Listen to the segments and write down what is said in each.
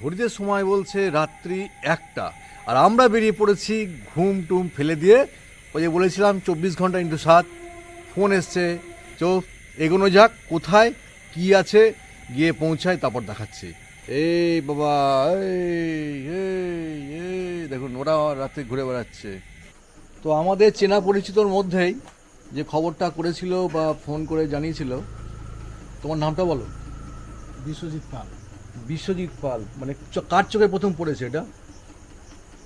ঘড়িতে সময় বলছে রাত্রি একটা। আর আমরা বেরিয়ে পড়েছি ঘুম টুম ফেলে দিয়ে, ওই যে বলেছিলাম চব্বিশ ঘণ্টা ইন্টু সাত, ফোন এসছে চো এগোনো যাক, কোথায়, কি আছে, গিয়ে পৌঁছায় তারপর দেখাচ্ছি। এই বাবা এই, দেখুন, ওরা রাতে ঘুরে বেড়াচ্ছে। তো আমাদের চেনা পরিচিতর মধ্যেই যে খবরটা করেছিল বা ফোন করে জানিয়েছিল, তোমার নামটা বলো। বিশ্বজিৎ পাল। বিশ্বজিৎ পাল মানে চ- কার চোখে প্রথম পড়েছে এটা?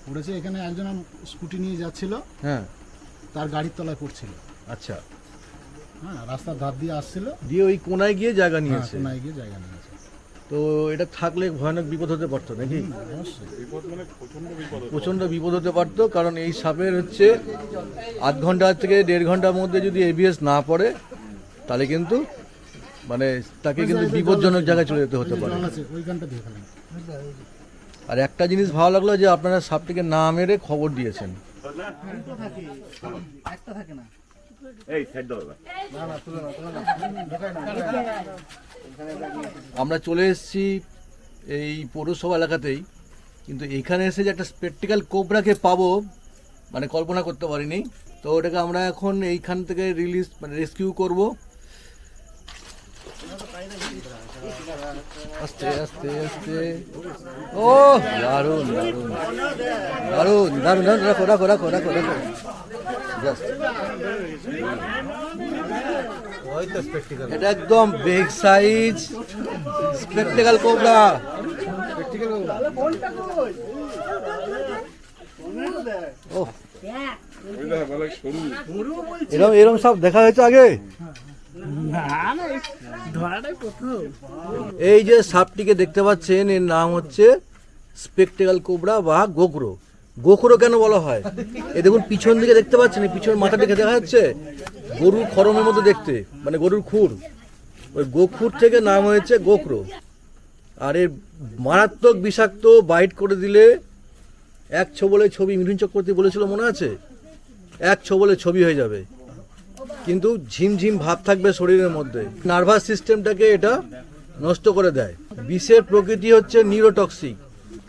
পড়েছে এখানে একজন স্কুটি নিয়ে যাচ্ছিল। হ্যাঁ। তার গাড়ির তলায় পড়ছিল। আচ্ছা। হ্যাঁ রাস্তার ধার দিয়ে আসছিল। দিয়ে ওই কোনায় গিয়ে জায়গা হ্যাঁ, নিয়েছে। কোনায় গিয়ে জায়গা নিয়েছে। তো এটা থাকলে ভয়ানক বিপদ হতে পারতো নাকি? অবশ্যই। প্রচণ্ড বিপদ হতে পারতো। কারণ এই সাপের হচ্ছে আধ ঘণ্টা থেকে দেড় ঘণ্টার মধ্যে যদি এবিএস না পড়ে তাহলে কিন্তু মানে তাকে কিন্তু বিপজ্জনক জায়গায় চলে যেতে হতে পারে। আর একটা জিনিস ভালো লাগল যে আপনারা সাপটিকে না মেরে খবর দিয়েছেন। আমরা চলে এসেছি এই পৌরসভা এলাকাতেই কিন্তু এখানে এসে যে একটা স্পেকটিক্যাল কোবরাকে পাবো মানে কল্পনা করতে পারিনি। তো ওটাকে আমরা এখন এইখান থেকে রিলিজ মানে রেস্কিউ করব। আস্তে আস্তে আস্তে। ও দারুণ দারুণ। দারুণ দারুণ দারুণ রাখো রাখো রাখো রাখো রাখো। এটা একদম বিগ সাইজ স্পেকটেকাল কোবরা এরম এরকম সব দেখা হয়েছে আগে? এই যে সাপটিকে দেখতে পাচ্ছেন, এর নাম হচ্ছে স্পেকটেকাল কোবরা বা গোকরো গোখরো কেন বলা হয়? এ দেখুন, পিছন দিকে দেখতে পাচ্ছেন পিছন মাথা দিকে দেখা যাচ্ছে গরুর খরমের মতো দেখতে মানে গরুর খুর। ওই গোখুর থেকে নাম হয়েছে গোখরো। আর এর মারাত্মক বিষাক্ত বাইট করে দিলে এক ছবলে ছবি মিঠুন চক্রবর্তী বলেছিল, মনে আছে? এক ছবলে ছবি হয়ে যাবে। কিন্তু ঝিমঝিম ভাব থাকবে শরীরের মধ্যে। নার্ভাস সিস্টেমটাকে এটা নষ্ট করে দেয়। বিষের প্রকৃতি হচ্ছে নিউরোটক্সিক।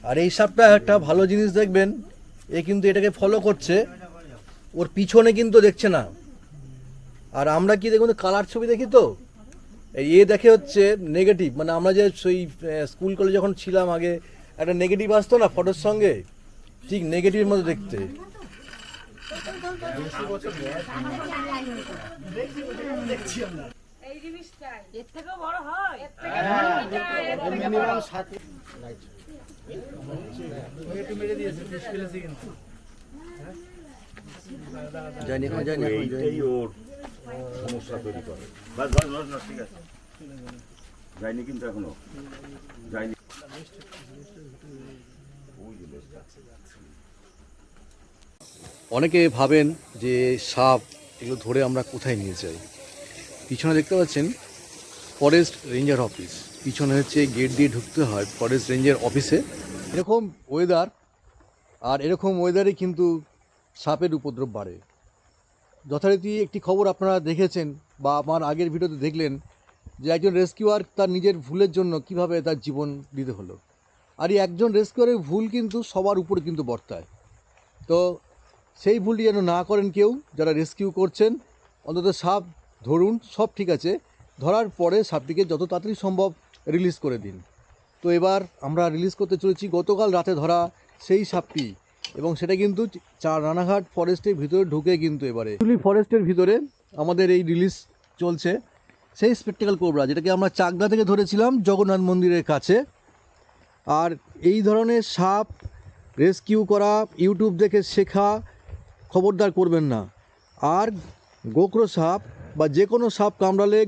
আর এই সাপটা একটা ভালো জিনিস দেখবেন, এ কিন্তু এটাকে ফলো করছে। ওর পিছনে কিন্তু দেখছে না। আর আমরা কি দেখুন, কালার ছবি দেখি তো? এ দেখে হচ্ছে নেগেটিভ মানে আমরা যে সেই স্কুল কলেজে যখন ছিলাম আগে, একটা নেগেটিভ আসতো না ফটোর সঙ্গে? ঠিক নেগেটিভের মতো দেখতে। যায়নি এখন এইটাই যায়নি ওর সমস্যা তৈরি করে কিন্তু এখনও যায়নি ওই যে লেজটা। অনেকে ভাবেন যে সাপ এগুলো ধরে আমরা কোথায় নিয়ে যাই। পিছনে দেখতে পাচ্ছেন ফরেস্ট রেঞ্জার অফিস পিছনে হচ্ছে গেট দিয়ে ঢুকতে হয় ফরেস্ট রেঞ্জার অফিসে এরকম ওয়েদার আর এরকম ওয়েদারে কিন্তু সাপের উপদ্রব বাড়ে। যথারীতি একটি খবর আপনারা দেখেছেন বা আমার আগের ভিডিওতে দেখলেন যে একজন রেস্কিউয়ার তার নিজের ভুলের জন্য কীভাবে তার জীবন দিতে হলো। আর এই একজন রেস্কিউয়ারের ভুল কিন্তু সবার উপরে কিন্তু বর্তায়। তো সেই ভুলটি যেন না করেন কেউ, যারা রেস্কিউ করছেন, অন্তত সাপ ধরুন, সব ঠিক আছে। ধরার পরে সাপটিকে যত তাড়াতাড়ি সম্ভব রিলিজ করে দিন। তো এবার আমরা রিলিজ করতে চলেছি, গতকাল রাতে ধরা সেই সাপটি। এবং সেটা কিন্তু রানাঘাট ফরেস্টের ভিতরে ঢুকে কিন্তু এবারে। ফরেস্টের ভিতরে আমাদের এই রিলিজ চলছে। সেই স্পেকটেকাল কোবরা যেটাকে আমরা চাকদা থেকে ধরেছিলাম জগন্নাথ মন্দিরের কাছে। আর এই ধরনের সাপ রেস্কিউ করা ইউটিউব দেখে শেখা খবরদার করবেন না। আর গোকরো সাপ বা যে কোনো সাপ কামড়ালে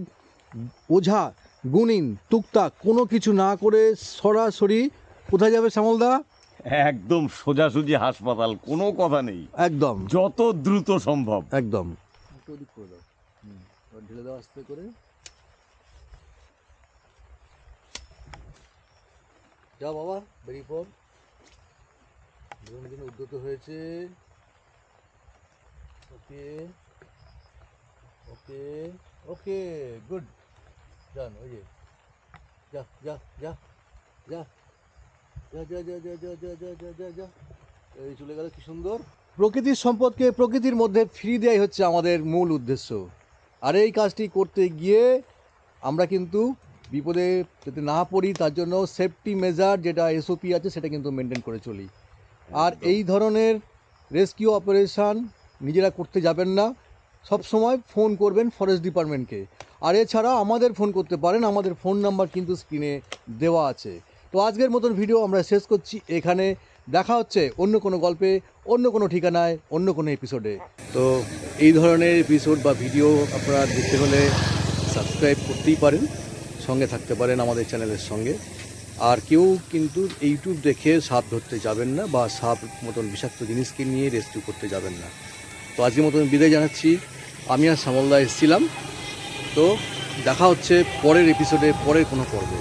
ওঝা গুনিন টুকটাক কোনো কিছু না করে সরাসরি কোথায় যাবে শ্যামলদা? একদম সোজাসুজি হাসপাতাল কোনো কথা নেই। একদম। যত দ্রুত সম্ভব। একদম। ঢেলে দাও আস্তে করে যা বাবা বেরিয়ে পড় উদ্যত হয়েছে। ওকে ওকে ওকে গুড ডান ওই যে যা যা যা যা যা যা যা যা যা যা যা যা যা যা এই চলে গেল কি সুন্দর? প্রকৃতির সম্পদকে প্রকৃতির মধ্যে ফ্রি দেওয়াই হচ্ছে আমাদের মূল উদ্দেশ্য। আর এই কাজটি করতে গিয়ে আমরা কিন্তু বিপদে যাতে না পড়ি তার জন্য সেফটি মেজার যেটা এসওপি আছে সেটা কিন্তু মেনটেন করে চলি। আর এই ধরনের রেস্কিউ অপারেশান নিজেরা করতে যাবেন না। সব সময় ফোন করবেন ফরেস্ট ডিপার্টমেন্টকে। আর এছাড়া আমাদের ফোন করতে পারেন, আমাদের ফোন নাম্বার কিন্তু স্ক্রিনে দেওয়া আছে। তো আজকের মতন ভিডিও আমরা শেষ করছি এখানে। দেখা হচ্ছে অন্য কোনো গল্পে, অন্য কোনো ঠিকানায়, অন্য কোনো এপিসোডে। তো এই ধরনের এপিসোড বা ভিডিও আপনারা দেখতে হলে সাবস্ক্রাইব করতেই পারেন, সঙ্গে থাকতে পারেন আমাদের চ্যানেলের সঙ্গে। আর কেউ কিন্তু ইউটিউব দেখে সাপ ধরতে যাবেন না বা সাপ মতন বিষাক্ত জিনিসকে নিয়ে রেস্কিউ করতে যাবেন না। তো আজকের মতন বিদায় জানাচ্ছি। আমি আর সামলদা এসেছিলাম। তো দেখা হচ্ছে পরের এপিসোডে পরের কোনো পর্বে।